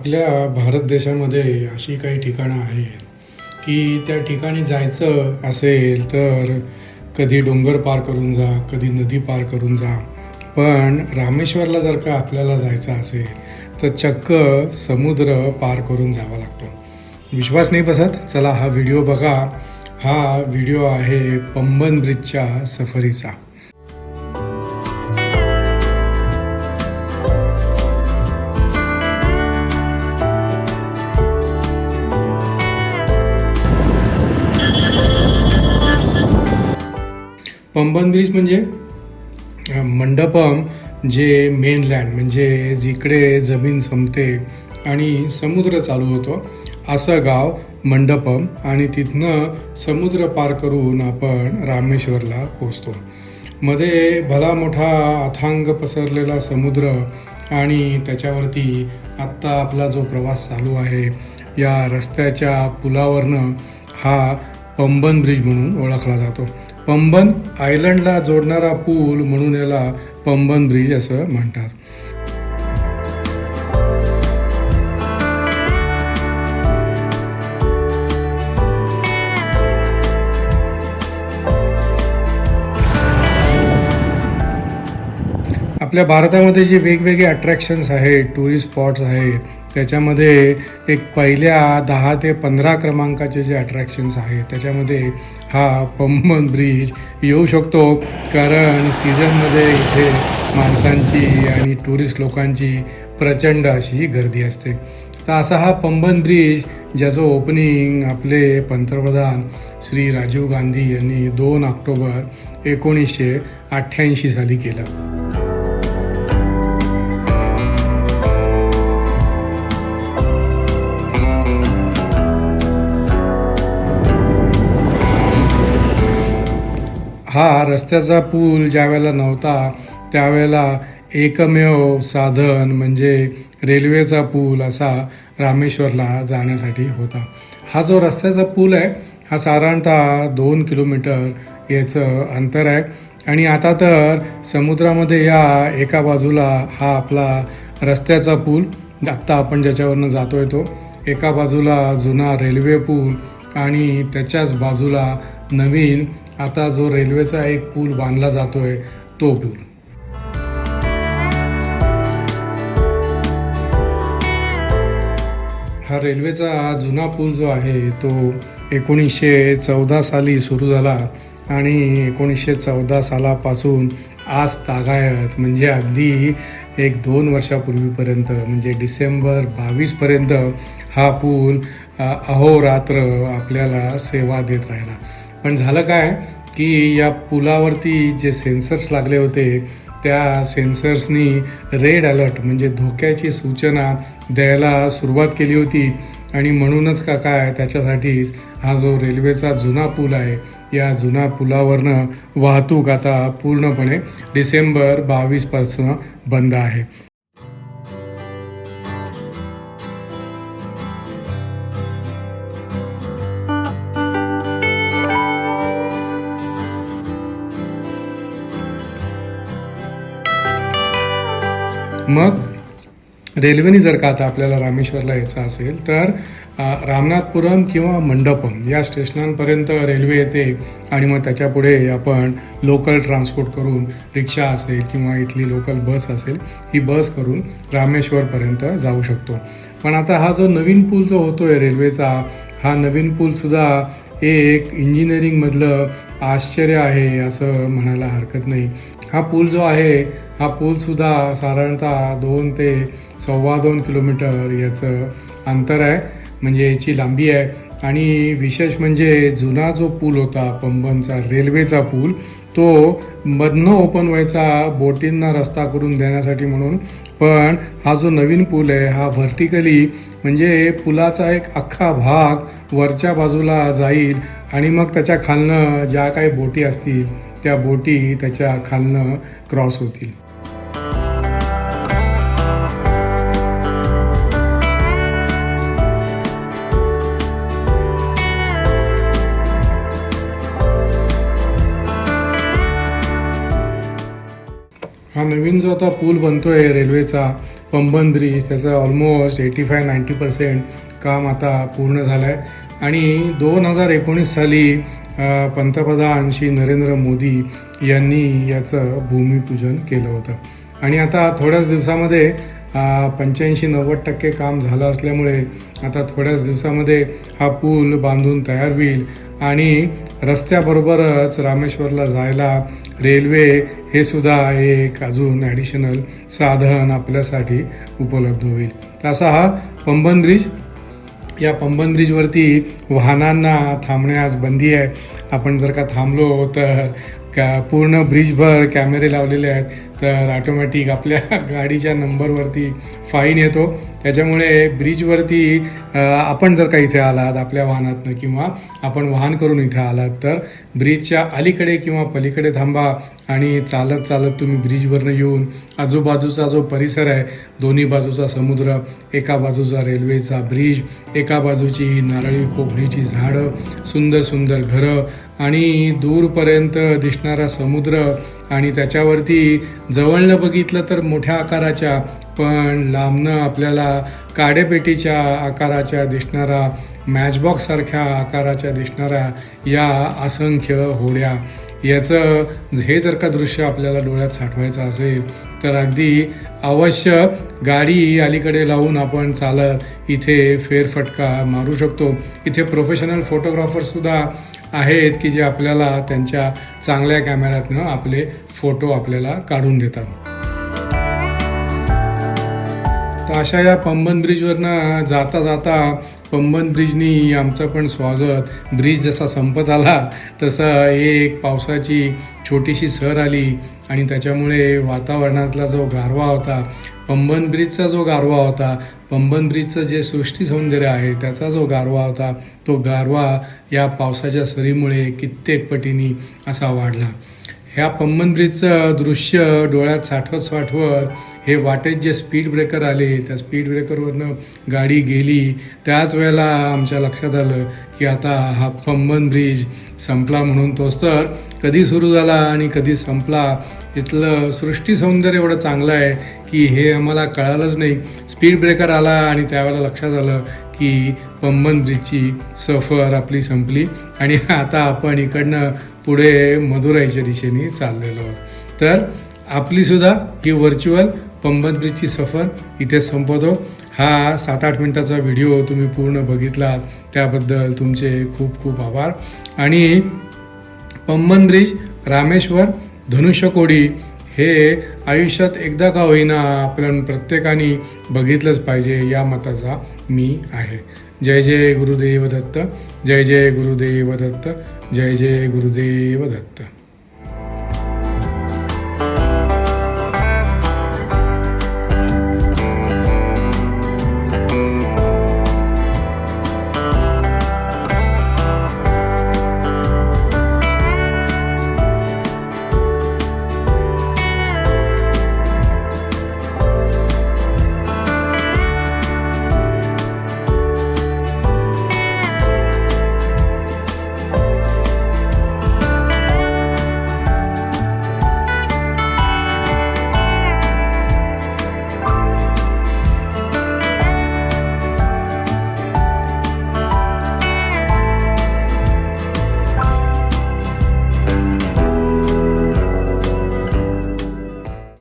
आपल्या भारत देशामध्ये अशी काही ठिकाणं आहेत की त्या ठिकाणी जायचं असेल तर कधी डोंगर पार करून जा कधी नदी पार करून जा. पण रामेश्वरला जर का आपल्याला जायचं असेल तर चक्क समुद्र पार करून जावा लागतो. विश्वास नाही बसत? चला हा व्हिडिओ बघा. हा व्हिडिओ आहे पंबन ब्रिजच्या सफरीचा. पंबन ब्रिज म्हणजे मंडपम जे मेनलँड म्हणजे जिकडे जमीन संपते आणि समुद्र चालू होतो असं गाव मंडपम आणि तिथनं समुद्र पार करून आपण रामेश्वरला पोचतो मध्ये भला मोठा अथांग पसरलेला समुद्र आणि त्याच्यावरती आत्ता आपला जो प्रवास चालू आहे या रस्त्याच्या पुलावरनं हा पंबन ब्रिज म्हणून ओळखला जातो. पंबन आयलंडला जोडणारा पूल म्हणून याला पंबन ब्रिज असं म्हणतात. आपल्या भारतामध्ये जे वेगवेगळे अट्रॅक्शन्स आहेत टुरिस्ट स्पॉट्स आहेत त्याच्यामध्ये एक पहिल्या दहा ते पंधरा क्रमांकाचे जे अट्रॅक्शन्स आहेत त्याच्यामध्ये हा पंबन ब्रिज येऊ शकतो. कारण सीझनमध्ये इथे माणसांची आणि टुरिस्ट लोकांची प्रचंड अशी गर्दी असते. तर असा हा पंबन ब्रिज ज्याचं ओपनिंग आपले पंतप्रधान श्री राजीव गांधी यांनी दोन ऑक्टोबर एकोणीसशे अठ्ठ्याऐंशी साली केलं. हा रस्त्याचा पूल ज्यावेळेला नव्हता त्यावेळेला एकमेव साधन म्हणजे रेल्वेचा पूल असा रामेश्वरला जाण्यासाठी होता. हा जो रस्त्याचा पूल आहे हा साधारणतः दोन किलोमीटर याचं अंतर आहे. आणि आता तर समुद्रामध्ये या एका बाजूला हा आपला रस्त्याचा पूल आत्ता आपण ज्याच्यावरनं आहे तो एका बाजूला जुना रेल्वे पूल आणि त्याच्याच बाजूला नवीन आता जो रेल्वेचा एक पूल बांधला जातोय तो पूल. हा रेल्वेचा जुना पूल जो आहे तो एकोणीसशे चौदा साली सुरू झाला आणि एकोणीसशे चौदा सालापासून आज तागायत म्हणजे अगदी एक दोन वर्षापूर्वीपर्यंत म्हणजे डिसेंबर बावीसपर्यंत हा पूल अहोरात्र आपल्याला सेवा देत राहिला. पण झालं काय की या पुलावरती जे सेन्सर्स लागले होते त्या सेन्सर्सनी रेड अलर्ट म्हणजे धोक्याची सूचना द्यायला सुरुवात केली होती. आणि म्हणूनच का काय त्याच्यासाठीच हा जो रेल्वेचा जुना पूल आहे या जुना पुलावरनं वाहतूक आता पूर्णपणे डिसेंबर बावीसपासून बंद आहे. मग रेल्वेने जर का आता आपल्याला रामेश्वरला यायचं असेल तर रामनाथपुरम किंवा मंडपम या स्टेशनांपर्यंत रेल्वे येते आणि मग त्याच्यापुढे आपण लोकल ट्रान्सपोर्ट करून रिक्षा असेल किंवा इथली लोकल बस असेल ही बस करून रामेश्वरपर्यंत जाऊ शकतो. पण आता हा जो नवीन पूल जो होतो आहे रेल्वेचा हा नवीन पूलसुद्धा एक इंजिनिअरिंगमधलं आश्चर्य आहे असं म्हणायला हरकत नाही. हा पूल जो आहे हा पूलसुद्धा साधारणतः दोन ते सव्वा दोन किलोमीटर याचं अंतर आहे. म्हणजे याची लांबी आहे. आणि विशेष म्हणजे जुना जो पूल होता पंबनचा रेल्वेचा पूल तो मधनं ओपन व्हायचा बोटींना रस्ता करून देण्यासाठी म्हणून. पण हा जो नवीन पूल आहे हा व्हर्टिकली म्हणजे पुलाचा एक अख्खा भाग वरच्या बाजूला जाईल आणि मग त्याच्या खालनं ज्या काही बोटी असतील त्या बोटी त्याच्या खालनं क्रॉस होतील. हा नवीन जो आता पूल बनतोय रेल्वेचा पंबन ब्रिज त्याचं almost eighty five ninety percent काम आता पूर्ण झालं आहे आणि दोन हजार एकोणीस साली पंतप्रधान श्री नरेंद्र मोदी यांनी याचं भूमिपूजन केलं होतं. आणि आता थोड्याच दिवसामध्ये पंच्याऐंशी नव्वद टक्के काम झालं असल्यामुळे आता थोड्याच दिवसामध्ये हा पूल बांधून तयार होईल. आणि रस्त्याबरोबरच रामेश्वरला जायला रेल्वे हे सुद्धा एक अजून ॲडिशनल साधन आपल्यासाठी उपलब्ध होईल. तसा हा पंबन ब्रिज या पंबन ब्रिजवरती वाहनांना थांबण्यास बंदी आहे. आपण जर का थांबलो तर का पूर्ण ब्रिजभर कॅमेरे लावलेले आहेत. तर ऑटोमॅटिक आपल्या गाडीच्या नंबरवरती फाईन येतो. त्याच्यामुळे ब्रिजवरती आपण जर का इथे आलात आपल्या वाहनातनं किंवा आपण वाहन करून इथे आलात तर ब्रिजच्या अलीकडे किंवा पलीकडे थांबा आणि चालत चालत तुम्ही ब्रिजवरनं येऊन आजूबाजूचा जो परिसर आहे दोन्ही बाजूचा समुद्र एका बाजूचा रेल्वेचा ब्रिज एका बाजूची नारळी पोफळीची झाडं सुंदर सुंदर घरं आणि दूरपर्यंत दिसणारा समुद्र आणि त्याच्यावरती जवळनं बघितलं तर मोठ्या आकाराच्या पण लांबनं आपल्याला काडेपेटीच्या आकाराच्या दिसणारा मॅचबॉक्ससारख्या आकाराच्या दिसणाऱ्या या असंख्य होड्या. याचं हे जर का दृश्य आपल्याला डोळ्यात साठवायचं असेल तर अगदी अवश्य गाडी अलीकडे लावून आपण चालत इथे फेरफटका मारू शकतो. इथे प्रोफेशनल फोटोग्राफरसुद्धा आहेत की जे आपल्याला त्यांच्या चांगल्या कॅमेऱ्यातनं आपले फोटो आपल्याला काढून देतात. तर अशा या पंबन ब्रिजवरनं जाता जाता पंबन ब्रिजनी आमचं पण स्वागत. ब्रिज जसा संपत आला तसं एक पावसाची छोटीशी सर आली आणि त्याच्यामुळे वातावरणातला जो गारवा होता पंबन ब्रिजचा जो गारवा होता पंबन ब्रिजचं जे सृष्टी सौंदर्य आहे त्याचा जो गारवा होता तो गारवा या पावसाच्या सरीमुळे कित्येक पटीने असा वाढला. ह्या पंबन ब्रिजचं दृश्य डोळ्यात साठवत साठवत हे वाटेत जे स्पीड ब्रेकर आले त्या स्पीड ब्रेकरवरनं गाडी गेली त्याच वेळेला आमच्या लक्षात आलं की आता हा पंबन ब्रिज संपला म्हणून तोच तर कधी सुरू झाला आणि कधी संपला इथलं सृष्टी सौंदर्य एवढं चांगलं आहे की हे आम्हाला कळालंच नाही. स्पीड ब्रेकर आला आणि त्यावेळेला लक्षात आलं की पंबन ब्रिजची सफर आपली संपली आणि आता आपण इकडनं पुढे मदुराईच्या दिशेने चाललेलो आहोत. तर आपलीसुद्धा ही व्हर्च्युअल पंबन ब्रिजची सफर इथे संपवतो हा सात आठ मिनटाचा व्हिडिओ तुम्ही पूर्ण बघितला त्याबद्दल तुमचे खूप खूप आभार. आणि पंबन ब्रिज रामेश्वर धनुष्यकोडी हे आयुष्यात एकदा का होईना आपल्या प्रत्येकाने बघितलंच पाहिजे या मताचा मी आहे. जय जय गुरुदेव दत्त जय जय गुरुदेव दत्त जय जय गुरुदेव दत्त.